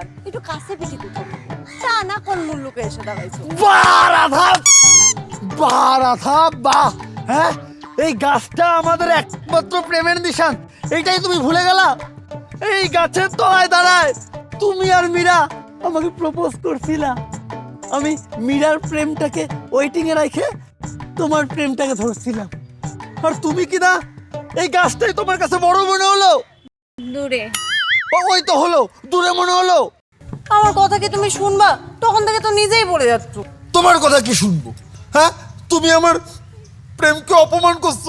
বলছিলাম একটু কাছে পিঠি দিতে তা না কোন মূল্যকে এসে দাঁড়াইছো? বাহ রাধা! বাহ হ্যাঁ? এই গাছটা আমাদের একমাত্র প্রেমের নিশান। এইটাই তুমি ভুলে গেলা? এই গাছের তলায় দাঁড়ায় তুমি আর মীরা আমাকে প্রপোজ করছিলা। আমি মীরার প্রেমটাকে ওয়েটিং এ রেখে তোমার প্রেমটাকে ধরছিলাম। আর তুমি কি না? এই গাছটাই তোমার কাছে বড় মনে হলো? দূরে। ওই তো হলো দূরে মনে হলো। আমার কথা কি তুমি শুনবা? তখন থেকে তো নিজেই পড়ে যাচ্ছ। তোমার কথা কি শুনব? হ্যাঁ? তুমি আমার প্রেমকে অপমান করছ।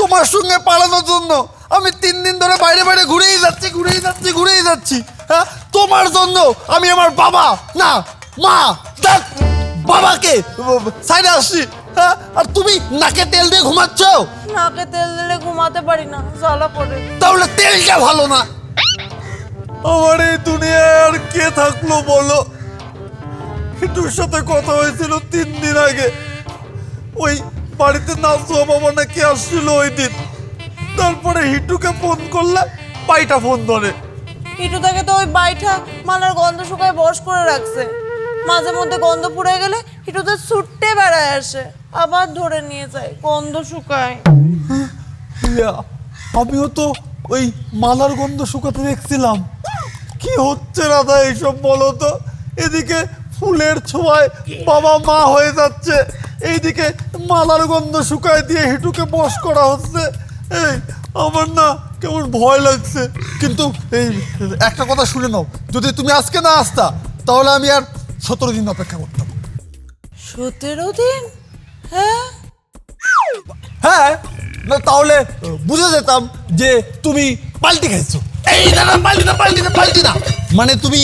তোমার সঙ্গে পালানোর জন্য আমি তিন দিন ধরে বাইরে বাইরে ঘুরেই যাচ্ছি ঘুরেই যাচ্ছি ঘুরেই যাচ্ছি। হ্যাঁ? তোমার জন্য আমি আমার বাবা না মা দেখ বাবাকে সাইডে আসছি। হ্যাঁ? আর তুমি নাকে তেল দিয়ে ঘুমাচ্ছ? নাকে তেল দিলে ঘুমাতে পারি না জ্বালা পড়ে তাহলে তেলটা ভালো না। আমার এই দুনিয়ায় আর কে থাকল বলো? হিটুর সাথে কথা হয়েছিল তিন দিন আগে। ওই বাড়িতে নাচুয়া বাবা নাকি আসছিল ওই দিন। তারপরে হিটুকে ফোন করলে পাইটা ফোন ধরে। একটু থেকে তো ওই বাইঠা মালার গন্ধ শুকায় বস করে রাখছে। মাঝে মধ্যে গন্ধ পুড়ে গেলে একটু তো ছুটতে বেড়ায় আসে আবার ধরে নিয়ে যায় গন্ধ শুকায়। আমিও তো ওই মালার গন্ধ শুকাতে দেখছিলাম। কি হচ্ছে রাধা এইসব বলো তো? এদিকে ফুলের ছোঁয়ায় বাবা মা হয়ে যাচ্ছে এইদিকে মালার গন্ধ শুকায় দিয়ে হিটুকে বস করা হচ্ছে। এই আমার না কেমন ভয় লাগছে। কিন্তু এই একটা কথা শুনে নাও যদি তুমি আজকে না আসতা তাহলে আমি আর সতেরো দিন অপেক্ষা করতাম। সতেরো দিন? হ্যাঁ? হ্যাঁ না তাহলে বুঝে যেতাম যে তুমি পাল্টি খাইছো এই না পাল্টি না পাল্টি না পাল্টি না মানে তুমি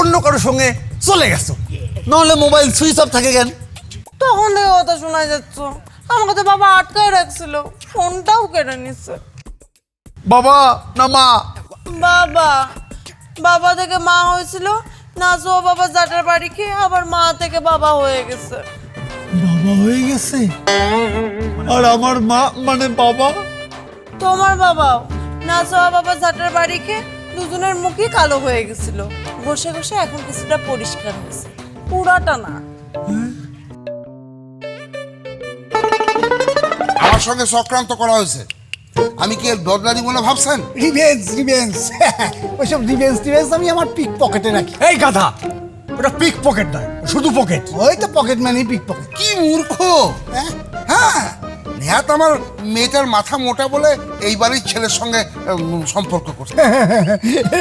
অন্য কারোর সঙ্গে চলে গেছো। নাহলে মোবাইল সুইচ অফ থাকে কেন? তখন থেকে কথা শোনা যাচ্ছ। আমাকে তো বাবা আটকায় রাখছিল ফোনটাও কেড়ে নিচ্ছে। বাবা না মা। বাবা বাবা থেকে মা হয়েছিল না নাচো বাবা জাটার বাড়ি খেয়ে আবার মা থেকে বাবা হয়ে গেছে। বাবা হয়ে গেছে? আর আমার মা মানে বাবা? তোমার বাবাও নাচোয়া বাবা জাটার বাড়ি খেয়ে দুজনের মুখই কালো হয়ে গেছিল। ঘষে ঘষে এখন কিছুটা পরিষ্কার হয়েছে। পুরাটা না। আমার সঙ্গে চক্রান্ত করা হয়েছে। আমি কি এর বদলা দিব না ভাবছেন? রিভেঞ্জ রিভেঞ্জ ওইসব রিভেঞ্জ রিভেঞ্জ আমি আমার পিক পকেটে রাখি। এই গাধা! ওটা পিক পকেট নয় শুধু পকেট ওই তো পকেট মানে পিক পকেট কি মূর্খ? হ্যাঁ। নেহাত আমার মেয়েটার মাথা মোটা বলে এই বাড়ির ছেলের সঙ্গে উম, সম্পর্ক করছে।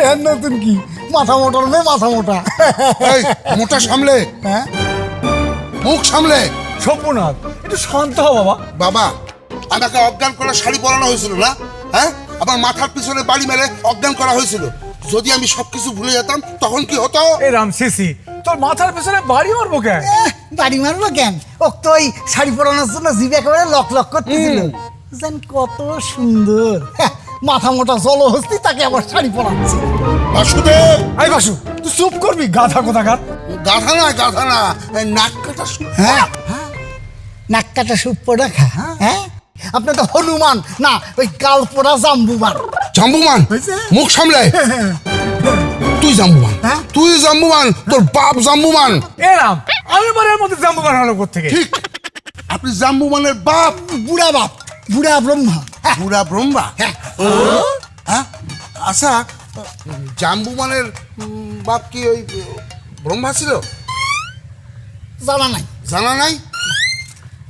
এর নতুন কি? মাথা মোটার মেয়ে মাথা মোটা। এই মোটা সামলে। হ্যাঁ? মুখ সামলে। সম্পূর্ণাথ একটু শান্ত হ বাবা। বাবা আমাকে অজ্ঞান করে শাড়ি পরানো হয়েছিল না? হ্যাঁ? আবার মাথার পিছনে বাড়ি মেরে অজ্ঞান করা হয়েছিল। যদি আমি সবকিছু ভুলে যেতাম তখন কি হতো? এই রাম সিসি তোর মাথার পেছনে বাড়ি মারবো কেন? এহ, বাড়ি মারলো কেন? ও তো ওই শাড়ি পরানোর জন্য জিভ একেবারে লক লক করতেছিল। জান কত সুন্দর। হ্যাঁ, মাথা মোটা জলহস্তি তাকে আবার শাড়ি পরাচ্ছে। বাসুদেব! এই বাসু তুই চুপ করবি গাধা কোথাকার? গাধা না গাধা না এই নাক কাটা শু- হ্যাঁ নাক কাটা সুপ পোড়া খা হ্যাঁ। আপনার তো হনুমান না ওই কাল পোড়া জাম্বুমান জাম্বুমান মুখ সামলে তুই জাম্বুমান হ্যাঁ? তুই জাম্বুমান তোর বাপ জাম্বুমান এ রাম আমি বারের মধ্যে জাম্বু বানালো থেকে ঠিক। আপনি জাম্বুমানের বাপ বুড়া বাপ। বুড়া ব্রহ্মা। হ্যাঁ, বুড়া ব্রহ্মা? হ্যাঁ। হ্যাঁ? আচ্ছা জাম্বুমানের বাপ কি ওই ব্রহ্মা ছিল? জানা নাই। জানা নাই?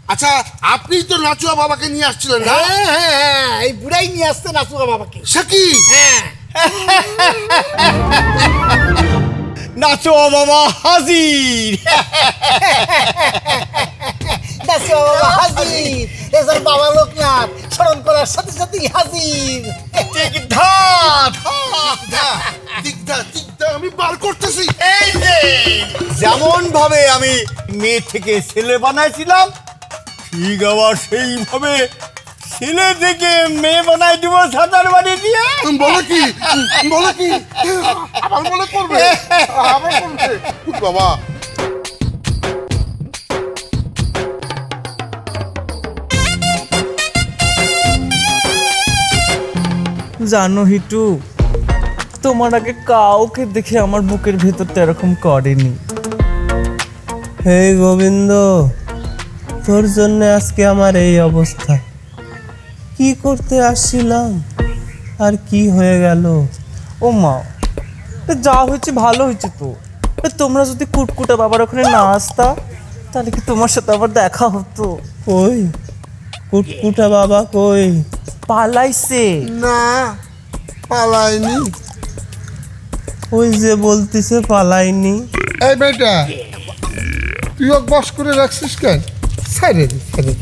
আচ্ছা আপনি তো নাচুয়া বাবাকে নিয়ে আসছিলেন না? হ্যাঁ হ্যাঁ হ্যাঁ এই বুড়াই নিয়ে আসতে নাচুয়া বাবাকে। সে কি? হ্যাঁ। নাচো বাবা হাজির। নাচুয়া বাবা হাজির। এসব বাবা লোকনাথ স্মরণ করার সাথে সাথেই হাজির। ঠিক ধাত দিগদা, দিগদা দিগদা আমি বার করতেছি। এই যে যেমন ভাবে আমি মেয়ে থেকে ছেলে বানাইছিলাম ঠিক আবার সেইভাবে ছেলে থেকে মেয়ে বানাই দিব বাড়ি দিয়ে? কি? কি? আবার বলে করবে? আবার করবে? বাবা। জানো হিটু তোমার আগে কাউকে দেখে আমার বুকের ভেতরটা এরকম করেনি। হে গোবিন্দ তোর জন্য আজকে আমার এই অবস্থা। কি করতে আসছিলাম? আর কি হয়ে গেল? ও মা যা হয়েছে ভালো হয়েছে তো। তোমরা যদি কুটকুটা বাবার ওখানে না আসতা তাহলে কি তোমার সাথে আবার দেখা হতো? কই? কুটকুটা বাবা কই? পালাইছে। না পালাইনি ওই যে বলতিছে পালাইনি এই বেটা তুই বস করে রাখছিস কেন? সাইডে সাইডে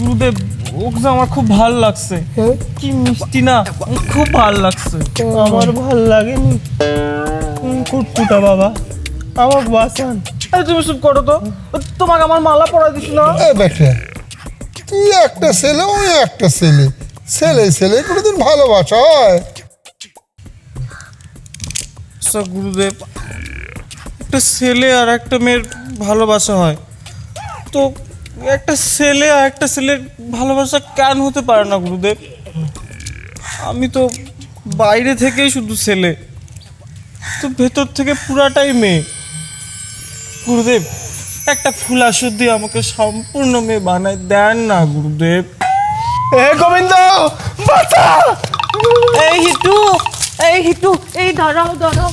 গুরুদেব ওকে আমার খুব ভালো লাগছে। কি? মিষ্টি না খুব ভালো লাগছে। আমার ভালো লাগেনি। কুটকুটা বাবা আমার বাসান আরে তুমি চুপ করো তো। তোমাকে আমার মালা পরা দিস না। এই বেটা তুই একটা ছেলে ওই একটা ছেলে। ছেলে ছেলে কোনোদিন ভালোবাসা হয়। আচ্ছা গুরুদেব একটা ছেলে আর একটা মেয়ের ভালোবাসা হয়। তো একটা ছেলে আর একটা ছেলের ভালোবাসা কেন হতে পারে না গুরুদেব? আমি তো বাইরে থেকেই শুধু ছেলে। তো ভেতর থেকে পুরাটাই মেয়ে। গুরুদেব একটা ফুল আসর দিয়ে আমাকে সম্পূর্ণ মেয়ে বানায় দেন না গুরুদেব। এ গোবিন্দ বাঁচা! এই হিটু এই হিটু এই দাঁড়াও দাঁড়াও।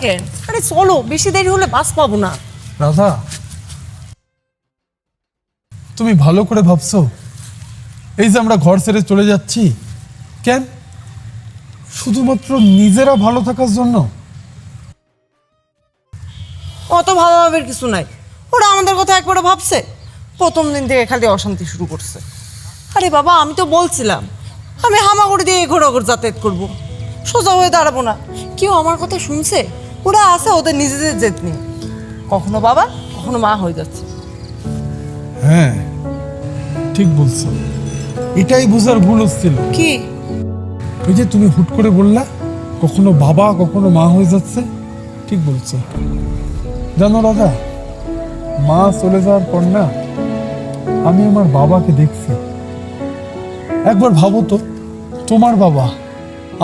দাঁড়াই গেলা কেন আরে চলো বেশি দেরি হলে বাস পাবো না। রাধা তুমি ভালো করে ভাবছ? এই যে আমরা ঘর ছেড়ে চলে যাচ্ছি কেন? শুধুমাত্র নিজেরা ভালো থাকার জন্য? অত ভাবাভাবির কিছু নাই। ওরা আমাদের কথা একবারে ভাবছে। প্রথম দিন থেকে খালি অশান্তি শুরু করছে। আরে বাবা আমি তো বলছিলাম আমি হামাগুড়ি দিয়ে ঘোরাঘুর যাতায়াত করব। সোজা হয়ে দাঁড়াবো না। কেউ আমার কথা শুনছে? ওরা আছে ওদের নিজেদের জেদ নিয়ে কখনো বাবা কখনো মা হয়ে যাচ্ছে। হ্যাঁ ঠিক বলছো। এটাই বুঝার ভুল হচ্ছিল। কি? ওই যে তুমি হুট করে বললা কখনো বাবা কখনো মা হয়ে যাচ্ছে ঠিক বলছো। জানো দাদা মা চলে যাওয়ার পর না আমি আমার বাবাকে দেখছি। একবার ভাবো তো তোমার বাবা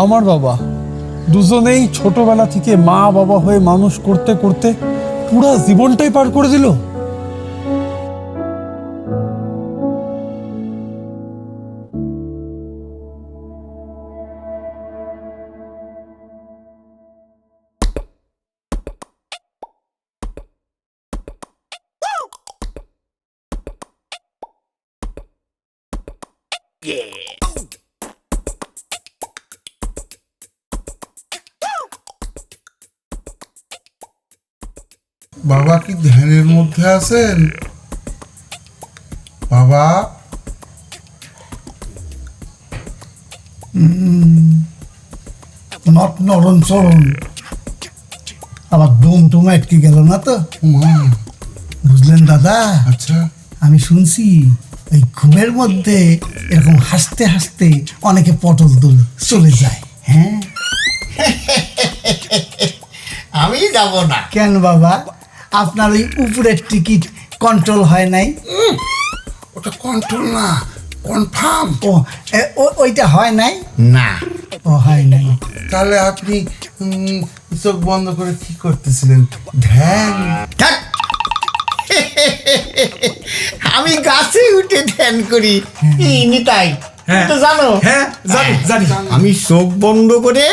আমার বাবা। দুজনেই ছোটবেলা থেকে মা বাবা হয়ে মানুষ করতে করতে পুরা জীবনটাই পার করে দিল। মধ্যে আছেন বাবা। নট নরম চরণ আবার দম টম আটকে গেল না তো? বুঝলেন দাদা? আচ্ছা। আমি শুনছি এই ঘুমের মধ্যে এরকম হাসতে হাসতে অনেকে পটল তোলে চলে যায়। হ্যাঁ? আমি যাব না। কেন বাবা? আপনার ওই উপরের টিকিট কন্ট্রোল হয় নাই? ওটা কন্ট্রোল না কনফার্ম ও ওইটা হয় নাই? না। ও হয় নাই। তাহলে আপনি চোখ বন্ধ করে কি করতেছিলেন? ধ্যান। আমি গাছে উঠে ধ্যান করি। নিতাই তো জানো। হ্যাঁ জানি জানি। আমি চোখ বন্ধ করে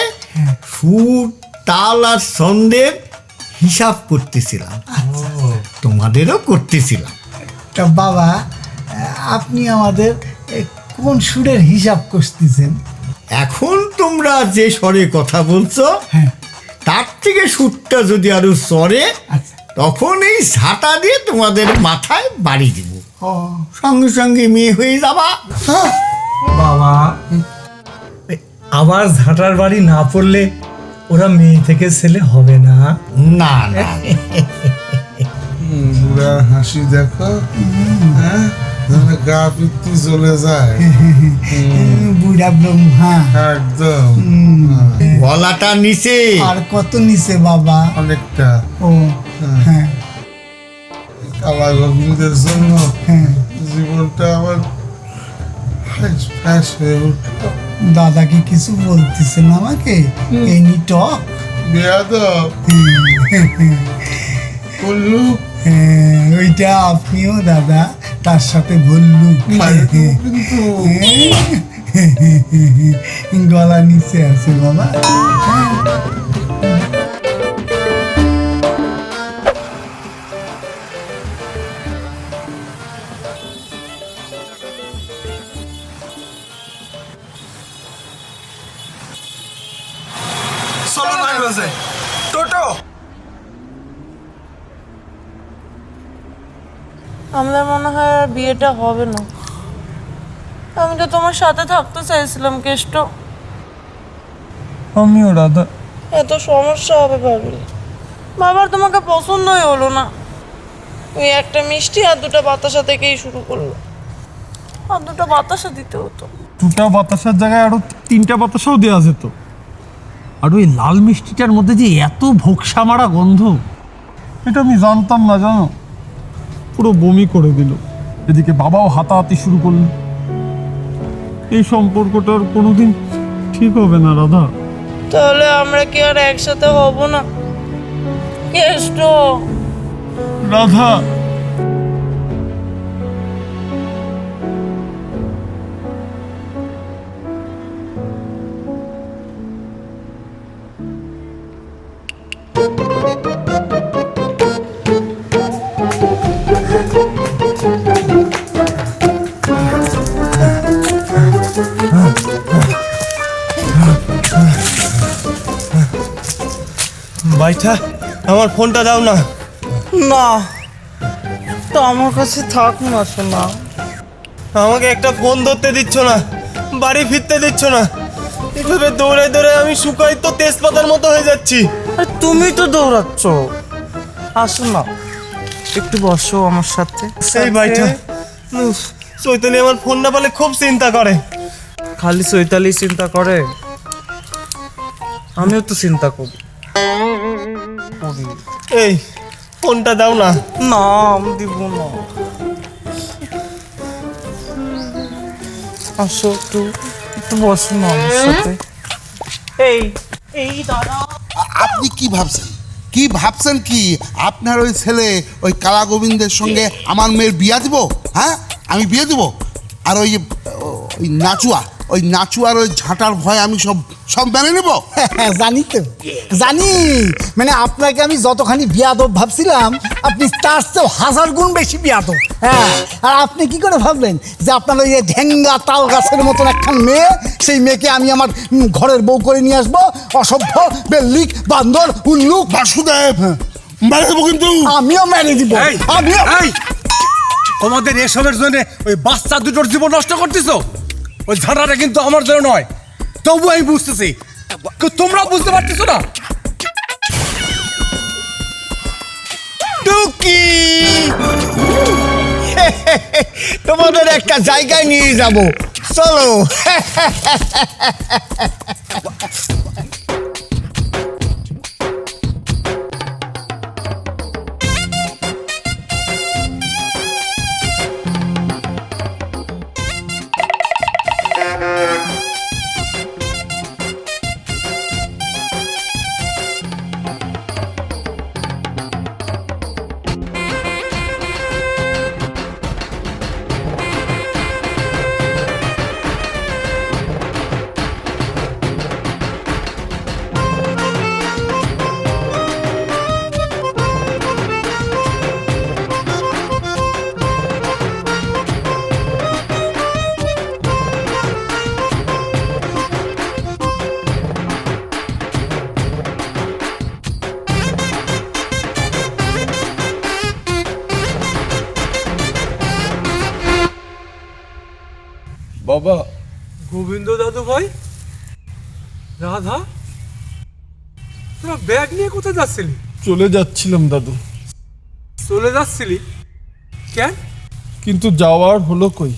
সুর তাল আর ছন্দের হিসাব করতেছিলাম। তোমাদেরও করতেছিলাম। তা বাবা আপনি আমাদের কোন সুরের হিসাব করতেছেন? এখন তোমরা যে স্বরে কথা বলছো হ্যাঁ। তার থেকে সুরটা যদি আরও সরে আচ্ছা। তখন এই ঝাঁটা দিয়ে তোমাদের মাথায় বাড়ি দিব। সঙ্গে সঙ্গে মেয়ে হয়ে যাবা। বাবা আবার ঝাঁটার বাড়ি না পড়লে ওরা মেয়ে থেকে ছেলে হবে না। না না বুড়া হাসি দেখো। হ্যাঁ? গা পিত্তি চলে যায়। বুড়া ব্রহ্মা। একদম। গলাটা নিচে। আর কত নিছে বাবা? অনেকটা। ও হ্যাঁ। কালা গভীরদের জন্য হ্যাঁ। জীবনটা আমার ফ্যাস ফ্যাস হয়ে উঠল। দাদা কি কিছু বলতেছেন আমাকে? এনি টক হ্যাঁ, ওইটা আপনিও দাদা তার সাথে বললু। মায়ের কিন্তু। গলা নিচে আছে বাবা বিয়েটা হবে না। আমি তো তোমার সাথে থাকতে চাইছিলাম কেষ্ট। আমিও রাধা। এত সমস্যা হবে ভাবিনি বাবার তোমাকে পছন্দই হলো না। ওই একটা মিষ্টি আর দুটো বাতাসা থেকেই শুরু করল। আর দুটো বাতাসা দিতে হতো। দুটা বাতাসার জায়গায় আরও তিনটা বাতাসাও দেওয়া যেত। আর ওই লাল মিষ্টিটার মধ্যে যে এত ভোকসা মারা গন্ধ এটা আমি জানতাম না জানো? পুরো বমি করে দিল। এদিকে বাবাও হাতাহাতি শুরু করল এই সম্পর্কটা আর কোনোদিন ঠিক হবে না রাধা। তাহলে আমরা কি আর একসাথে হব না? কেষ্ট। রাধা বাইটা আমার ফোনটা দাও না। না তো আমার কাছে থাক না শোনা আমাকে একটা ফোন ধরতে দিচ্ছ না বাড়ি ফিরতে দিচ্ছ না। এভাবে দৌড়ে দৌড়ে আমি শুকাই তো তেজপাতার মতো হয়ে যাচ্ছি। আর তুমি তো দৌড়াচ্ছ। আসো না একটু বসো আমার সাথে। সেই বাইটা চৈতালি আমার ফোন না পেলে খুব চিন্তা করে। খালি চৈতালি চিন্তা করে? আমিও তো চিন্তা করি। এই ফোনটা দাও না। না আমি দিব না। আসো একটু একটু বসো না আমার সাথে। এই এই দাঁড়া। আপনি কি ভাবছেন? কি ভাবছেন কি? আপনার ওই ছেলে ওই কালা গোবিন্দের সঙ্গে আমার মেয়ের বিয়া দিব? হ্যাঁ? আমি বিয়ে দিব? আর ওই ওই নাচুয়া ওই নাচুয়ার ওই ঝাঁটার ভয় আমি সব সব মেনে নেব? হ্যাঁ, জানি তো। জানি। মানে আপনাকে আমি যতখানি বিয়াদব ভাবছিলাম আপনি তার চেয়েও হাজার গুণ বেশি বিয়াদব। হ্যাঁ আর আপনি কি করে ভাবলেন যে আপনার ওই যে ঢেঙ্গা তাল গাছের মতন একখান মেয়ে সেই মেয়েকে আমি আমার ঘরের বউ করে নিয়ে আসব? অসভ্য বেল্লিক বান্দর উল্লুক। বাসুদেব মেরে দেবো কিন্তু। আমিও মেরে দিব। আমিও তোমাদের এসবের জন্য ওই বাচ্চা দুটোর জীবন নষ্ট করতেছো? ওই কিন্তু আমার জন্য নয়। তবু আমি বুঝতেছি। তোমরা বুঝতে পারতেছো না? টুকি! তোমাদের একটা জায়গায় নিয়ে যাব। চলো। গোবিন্দ দাদু ভাই? রাধা? তোরা ব্যাগ নিয়ে কোথায় যাচ্ছিলি? চলে যাচ্ছিলাম দাদু। চলে যাচ্ছিলি? কেন? কিন্তু যাওয়ার হলো কই?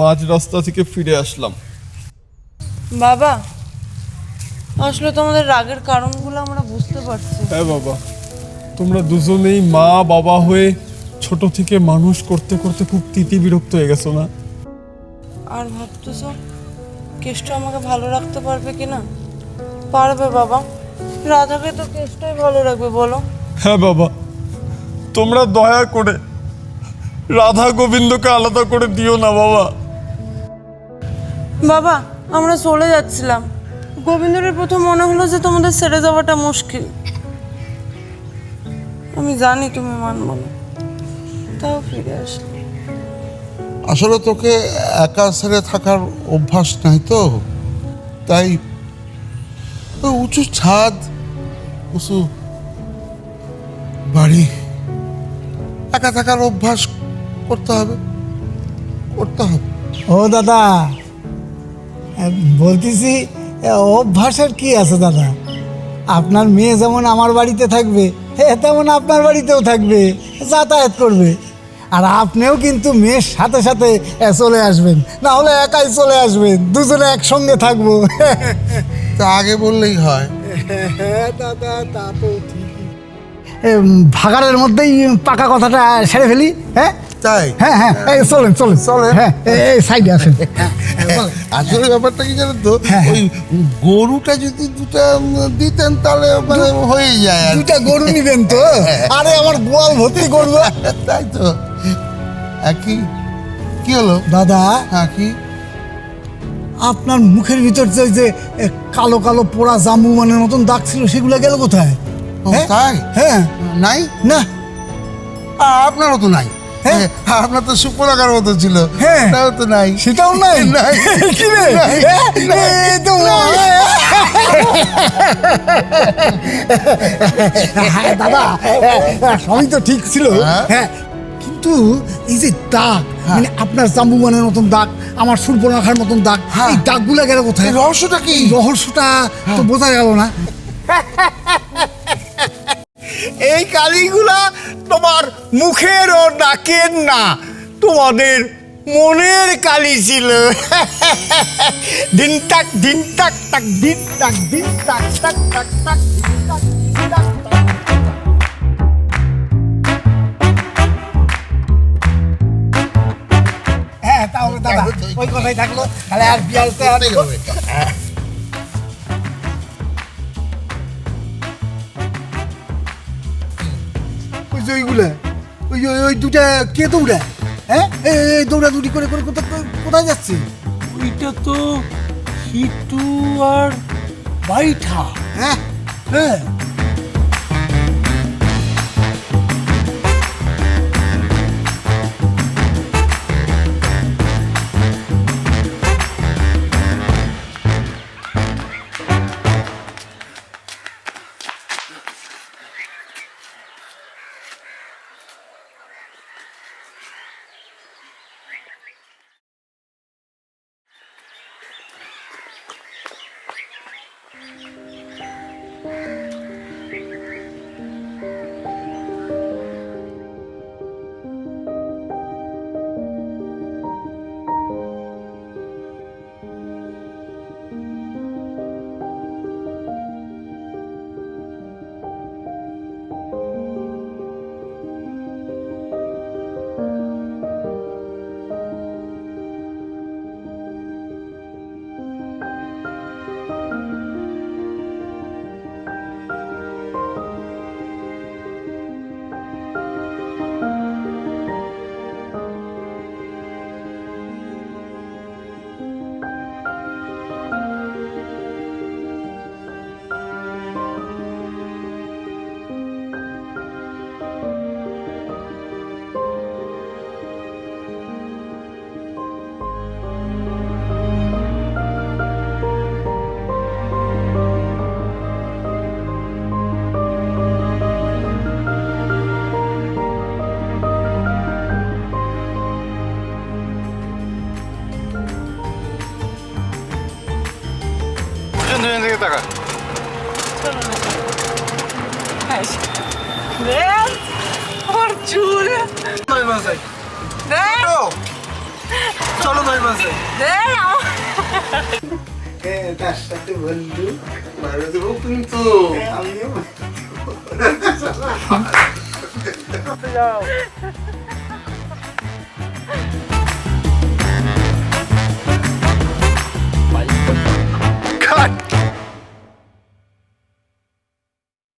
মাঝ রাস্তা থেকে ফিরে আসলাম। বাবা আসলে তোমাদের রাগের কারণগুলো আমরা বুঝতে পারছি। হ্যাঁ বাবা তোমরা দুজনেই মা বাবা হয়ে ছোট থেকে মানুষ করতে করতে খুব তিতি বিরক্ত হয়ে গেছো না? আর ভাবতেছ কেষ্ট আমাকে ভালো রাখতে পারবে কিনা? পারবে বাবা। রাধাকে তো কেষ্টই ভালো রাখবে বলো। হ্যাঁ বাবা তোমরা দয়া করে রাধা গোবিন্দকে আলাদা করে দিও না বাবা। বাবা আমরা চলে যাচ্ছিলাম। গোবিন্দরের প্রথম মনে হলো যে তোমাদের ছেড়ে যাওয়াটা মুশকিল। আমি জানি তুমি মানবো না। তাও ফিরে আসলে। আসলে তোকে একা ছেড়ে থাকার অভ্যাস নাই তো? তাই উঁচু ছাদ, উঁচু বাড়ি, একা থাকার অভ্যাস করতে হবে করতে হবে। ও দাদা বলতেছি অভ্যাসের কি আছে দাদা? আপনার মেয়ে যেমন আমার বাড়িতে থাকবে তেমন আপনার বাড়িতেও থাকবে, যাতায়াত করবে। আর আপনিও কিন্তু মেয়ের সাথে সাথে চলে আসবেন। না হলে একাই চলে আসবেন। দুজনে একসঙ্গে থাকব। তা আগে বললেই হয়। হ্যাঁ দাদা তা তো ভাগাড়ের মধ্যেই পাকা কথাটা সেরে ফেলি হ্যাঁ? তাই? হ্যাঁ হ্যাঁ এই চলেন চলেন। চলেন। হ্যাঁ এই সাইডে আসেন। আসলে ব্যাপারটা কি জানেন তো? হ্যাঁ। ওই গরুটা যদি দুটা দিতেন তাহলে মানে হয়ে যায়। দুইটা গরু নিবেন তো? আরে আমার গোয়াল ভর্তি করব। তাই তো। কি? কি হলো? দাদা। হ্যাঁ কি? আপনার মুখের ভিতর যে যে কালো কালো পোড়া জামু মানের মতন দাগ ছিল সেগুলো গেল কোথায়? হ্যাঁ? তাই? হ্যাঁ। নাই? না। আপনারও তো নাই। হ্যাঁ। হ্যাঁ, আপনার তো সুপরাকার মতো ছিল। হ্যাঁ। তাও তো নাই। সেটাও নাই? নাই। কি রে? হ্যাঁ? তো হ্যাঁ, দাদা হ্যাঁ, সবই তো ঠিক ছিল। হ্যাঁ। হ্যাঁ কিন্তু এই যে দাগ মানে আপনার জাম্বু মানের মতন দাগ আমার সুরপনাখার মতন দাগ হ্যাঁ। এই দাগগুলো গেল কোথায়? রহস্যটা কি? রহস্যটা তো বোঝা গেল না। এই কালিগুলা তোমার মুখের ও নাকের না তোমাদের মনের কালি ছিল। দিন টাক দিন টাক টাক দিন টাক দিন দিন টাক, দিন টাক, টাক। হ্যাঁ তাহলে দাদা ওই কথাই থাকল। তাহলে আর বিয়ালতে আর যে ওইগুলা? ওই ওই ওই দুটা কে দৌড়া হ্যাঁ? এই দৌড়াদৌড়ি করে করে কোথায় যাচ্ছে? ওইটা তো হিটু আর বাইঠা। হ্যাঁ? হ্যাঁ? আমার চুল ভাই মাসে তার সাথে বন্ধু ভালো দেবো কিন্তু আমিও